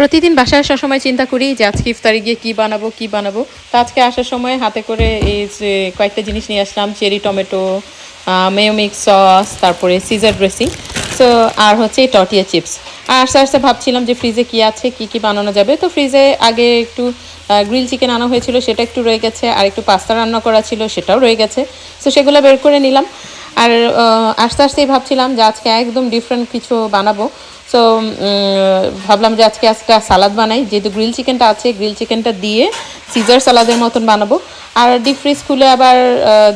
প্রতিদিন বাসায় আসার সময় চিন্তা করি যে আজকে ইফতারে গিয়ে কী বানাবো কী বানাবো। তো আজকে আসার সময় হাতে করে এই যে কয়েকটা জিনিস নিয়ে আসলাম, cherry, tomato mayo mix sauce তারপরে সিজার ড্রেসিং সো আর হচ্ছে টটিয়া চিপস আর আস্তে আস্তে ভাবছিলাম যে ফ্রিজে কী আছে, কী কী বানানো যাবে। তো ফ্রিজে আগে একটু গ্রিল চিকেন আনা হয়েছিল, সেটা একটু রয়ে গেছে। আর একটু পাস্তা রান্না করা ছিল, সেটাও রয়ে গেছে। সো সেগুলো বের করে নিলাম। আর আস্তে আস্তেই ভাবছিলাম যে আজকে একদম ডিফারেন্ট কিছু বানাবো। সো ভাবলাম যে আজকে আজকে সালাদ বানাই। যেহেতু গ্রিল চিকেনটা আছে গ্রিল চিকেনটা দিয়ে সিজার সালাদের মতন বানাবো। আর ডিপ ফ্রিজ খুলে আবার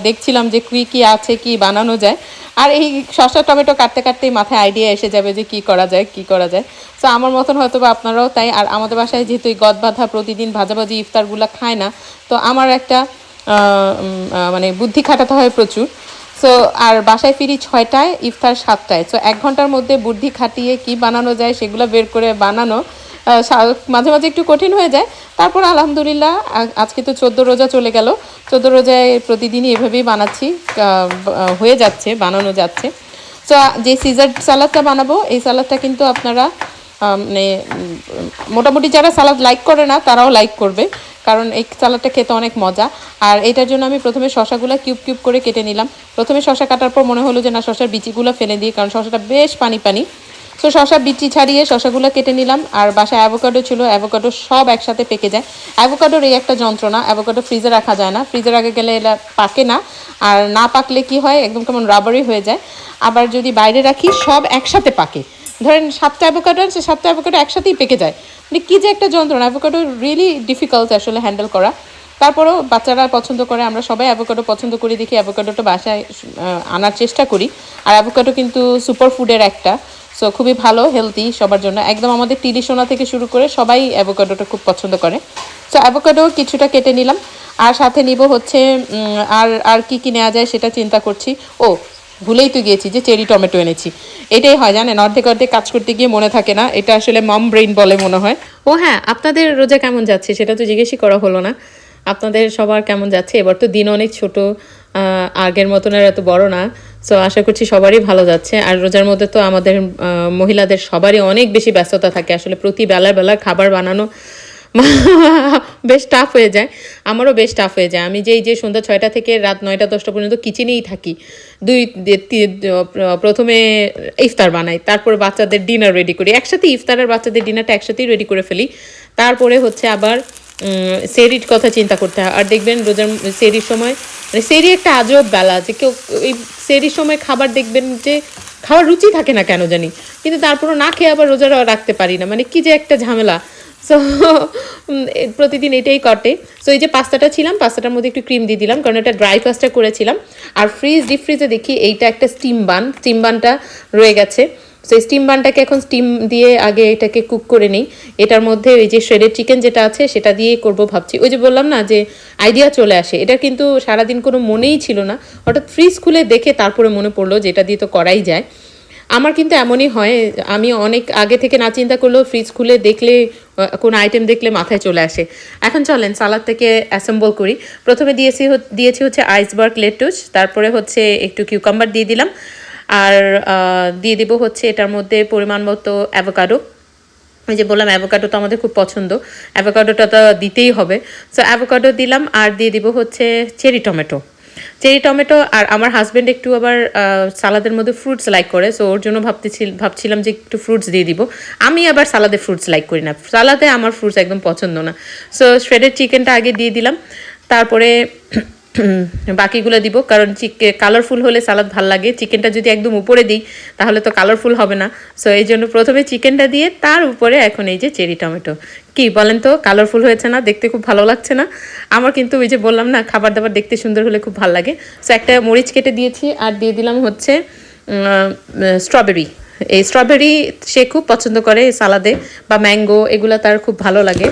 দেখছিলাম যে কী কী আছে, কি বানানো যায়। আর এই শসা টমেটো কাটতে কাটতেই মাথায় আইডিয়া এসে যাবে যে কি করা যায়, কি করা যায়। সো আমার মতন হয়তো বা আপনারাও তাই। আর আমাদের বাসায় যেহেতু এই গদ বাঁধা প্রতিদিন ভাজাভাজি ইফতারগুলো খায় না, তো আমার একটা মানে বুদ্ধি খাটাতে হয় প্রচুর। সো আর বাসায় ফিরি ছয়টায়, ইফতার সাতটায়। সো এক ঘণ্টার মধ্যে বুদ্ধি খাটিয়ে কি বানানো যায় সেগুলো বের করে বানানো মাঝে মাঝে একটু কঠিন হয়ে যায়। তারপর আলহামদুলিল্লাহ আজকে তো চোদ্দ রোজা চলে গেল। চোদ্দ রোজায় প্রতিদিনই এভাবেই বানাচ্ছি হয়ে যাচ্ছে, বানানো যাচ্ছে। সো যে সিজার সালাদটা বানাবো, এই সালাদটা কিন্তু আপনারা মানে মোটামুটি যারা সালাদ লাইক করে না, তারাও লাইক করবে। কারণ এই সালাদটা খেতে অনেক মজা। আর এটার জন্য আমি প্রথমে শশাগুলো কিউব কিউব করে কেটে নিলাম। প্রথমে শশা কাটার পর মনে হলো যে, না, শশার বিচিগুলো ফেলে দিই, কারণ শশাটা বেশ পানি পানি। তো শশা বিচি ছাড়িয়ে শশাগুলো কেটে নিলাম। আর বাসায় অ্যাভোকাডো ছিল, অ্যাভোকাডো সব একসাথে পেকে যায়। অ্যাভোকাডোর এই একটা যন্ত্রণা, অ্যাভোকাডো ফ্রিজে রাখা যায় না। ফ্রিজের আগে গেলে এটা পাকে না। আর না পাকলে কি হয়, একদম কেমন রাবারই হয়ে যায়। আবার যদি বাইরে রাখি, সব একসাথে পাকে। ধরেন সাতটা অ্যাভোকাডো আছে সাতটা অ্যাভোকাডো একসাথেই পেকে যায়। মানে কী যে একটা যন্ত্রণা অ্যাভোকাডো রিয়েলি ডিফিকাল্ট আসলে হ্যান্ডেল করা। তারপরেও বাচ্চারা পছন্দ করে, আমরা সবাই অ্যাভোকাডো পছন্দ করি, দেখি অ্যাভোকাডোটা বাসায় আনার চেষ্টা করি। আর অ্যাভোকাডো কিন্তু সুপার ফুডের একটা সো খুবই ভালো হেলদি সবার জন্য। একদম আমাদের টিলিসোনা থেকে শুরু করে সবাই অ্যাভোকাডোটা খুব পছন্দ করে। সো অ্যাভোকাডো কিছুটা কেটে নিলাম। আর সাথে নিব হচ্ছে আর আর কি কি নেওয়া যায় সেটা চিন্তা করছি। ও ভুলেই তো গিয়েছি যে চেরি টমেটো এনেছি। এটাই হয়, জানেন? অর্ধেক অর্ধেক কাজ করতে গিয়ে মনে থাকে না। এটা আসলে মম ব্রেইন বলে মনে হয়। ও হ্যাঁ আপনাদের রোজা কেমন যাচ্ছে? সেটা তো জিজ্ঞেসই করা হলো না। আপনাদের সবার কেমন যাচ্ছে? এবার তো দিন অনেক ছোট আগের মতন আর এত বড় না। সো আশা করছি সবারই ভালো যাচ্ছে। আর রোজার মধ্যে তো আমাদের মহিলাদের সবারই অনেক বেশি ব্যস্ততা থাকে। আসলে প্রতি বেলার বেলা খাবার বানানো বেশ টাফ হয়ে যায়। আমারও বেশ টাফ হয়ে যায়। আমি যেই যে সন্ধ্যা ছয়টা থেকে রাত নয়টা, দশটা পর্যন্ত কিচেনেই থাকি। দুই প্রথমে ইফতার বানাই, তারপর বাচ্চাদের ডিনার রেডি করি। একসাথে ইফতার আর বাচ্চাদের ডিনারটা একসাথেই রেডি করে ফেলি। তারপরে হচ্ছে আবার সেরির কথা চিন্তা করতে হয়। আর দেখবেন রোজার সেরির সময় মানে সেরি একটা আজব বেলা যে কেউ এই সেরির সময় খাবার দেখবেন যে, খাওয়ার রুচি থাকে না কেন জানি? কিন্তু তারপরও না খেয়ে আবার রোজা রাখতে পারি না। মানে কি যে একটা ঝামেলা। সো প্রতিদিন এটাই কটে। সো এই যে পাস্তাটা ছিলাম, পাস্তাটার মধ্যে একটু ক্রিম দিয়ে দিলাম, কারণ এটা ড্রাই পাস্তা করেছিলাম। আর ফ্রিজ ডিপ ফ্রিজে দেখি এইটা একটা স্টিম বান স্টিম বানটা রয়ে গেছে। সো স্টিম বানটাকে এখন স্টিম দিয়ে আগে এটাকে কুক করে নিই। এটার মধ্যে ওই যে শ্রেডেড চিকেন যেটা আছে, সেটা দিয়েই করব ভাবছি। ওই যে বললাম না যে আইডিয়া চলে আসে এটা কিন্তু সারাদিন কোনো মনেই ছিল না। হঠাৎ ফ্রিজ খুলে দেখে তারপরে মনে পড়ল যে এটা দিয়ে তো করাই যায়। আমার কিন্তু এমনই হয়, আমি অনেক আগে থেকে না চিন্তা করলেও ফ্রিজ খুলে দেখলে কোনো আইটেম দেখলে মাথায় চলে আসে। এখন চলেন সালাদ থেকে অ্যাসেম্বল করি। প্রথমে দিয়েছি দিয়েছি হচ্ছে আইসবার্গ লেটুস তারপরে হচ্ছে একটু কিউকাম্বার দিয়ে দিলাম। আর দিয়ে দিব হচ্ছে এটার মধ্যে পরিমাণ মতো অ্যাভোকাডো ওই যে বললাম অ্যাভোকাডো তো আমাদের খুব পছন্দ। অ্যাভোকাডোটা তো দিতেই হবে। সো অ্যাভোকাডো দিলাম, আর দিয়ে দিব হচ্ছে চেরি টমেটো চেরি টমেটো আর আমার হাজব্যান্ড একটু আবার সালাদের মধ্যে ফ্রুটস লাইক করে সো ওর জন্য ভাবতেছি ভাবছিলাম যে একটু ফ্রুটস দিয়ে দিব। আমি আবার সালাদে ফ্রুটস লাইক করি না। সালাদে আমার ফ্রুটস একদম পছন্দ না। সো শ্রেডেড চিকেনটা আগে দিয়ে দিলাম। তারপরে বাকিগুলো দিব, কারণ চিকে কালারফুল হলে সালাদ ভালো লাগে। চিকেনটা যদি একদম উপরে দিই, তাহলে তো কালারফুল হবে না। সো এই জন্য প্রথমে চিকেনটা দিয়ে, তার উপরে এখন এই যে চেরি টমেটো কি বলেন তো কালারফুল হয়েছে না? দেখতে খুব ভালো লাগছে না? আমার কিন্তু ওই যে বললাম না খাবার দাবার দেখতে সুন্দর হলে খুব ভালো লাগে। সো একটা মরিচ কেটে দিয়েছি, আর দিয়ে দিলাম হচ্ছে স্ট্রবেরি এই স্ট্রবেরি সে খুব পছন্দ করে সালাদে বা ম্যাঙ্গো এগুলো তার খুব ভালো লাগে।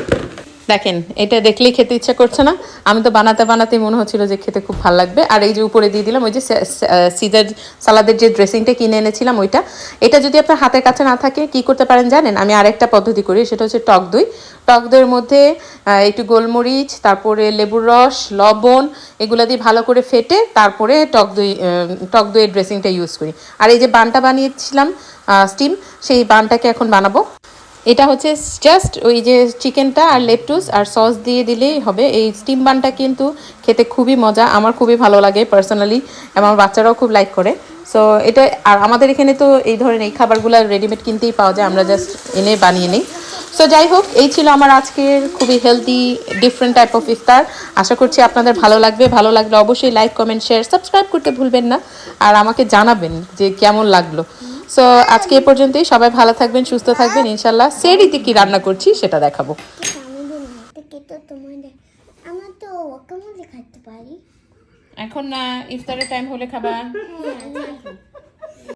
দেখেন, এটা দেখলেই খেতে ইচ্ছা করছে না। আমি তো বানাতে বানাতে মনে হচ্ছিল যে খেতে খুব ভালো লাগবে। আর এই যে উপরে দিয়ে দিলাম, ওই যে সিজার সালাদের যে ড্রেসিংটা কিনে এনেছিলাম ওইটা। এটা যদি আপনার হাতের কাছে না থাকে, কি করতে পারেন জানেন? আমি আরেকটা পদ্ধতি করি, সেটা হচ্ছে টক দই। টক দইয়ের মধ্যে একটু গোলমরিচ, তারপরে লেবুর রস, লবণ, এগুলো দিয়ে ভালো করে ফেটে তারপরে টক দই টক দইয়ের ড্রেসিংটা ইউজ করি। আর এই যে বানটা বানিয়েছিলাম স্টিম সেই বানটাকে এখন বানাবো। এটা হচ্ছে জাস্ট ওই যে চিকেনটা আর লেপটুস আর সস দিয়ে দিলেই হবে। এই স্টিম বানটা কিন্তু খেতে খুবই মজা, আমার খুবই ভালো লাগে পার্সোনালি এবং আমার বাচ্চারাও খুব লাইক করে। সো এটা আর আমাদের এখানে তো এই ধরনের এই খাবারগুলো রেডিমেড কিনতেই পাওয়া যায়, আমরা জাস্ট এনে বানিয়ে নিই। সো যাই হোক, এই ছিল আমার আজকের খুবই হেলদি ডিফারেন্ট টাইপ অফ ইফতার আশা করছি আপনাদের ভালো লাগবে। ভালো লাগলে অবশ্যই লাইক কমেন্ট শেয়ার সাবস্ক্রাইব করতে ভুলবেন না। আর আমাকে জানাবেন যে কেমন লাগল। সো আজকে এ পর্যন্তই। সবাই ভালো থাকবেন সুস্থ থাকবেন। ইনশাল্লাহ সেরিতে কি রান্না করছি সেটা দেখাবো। এখন না ইফতারের টাইম হলে খাবার হ্যাঁ।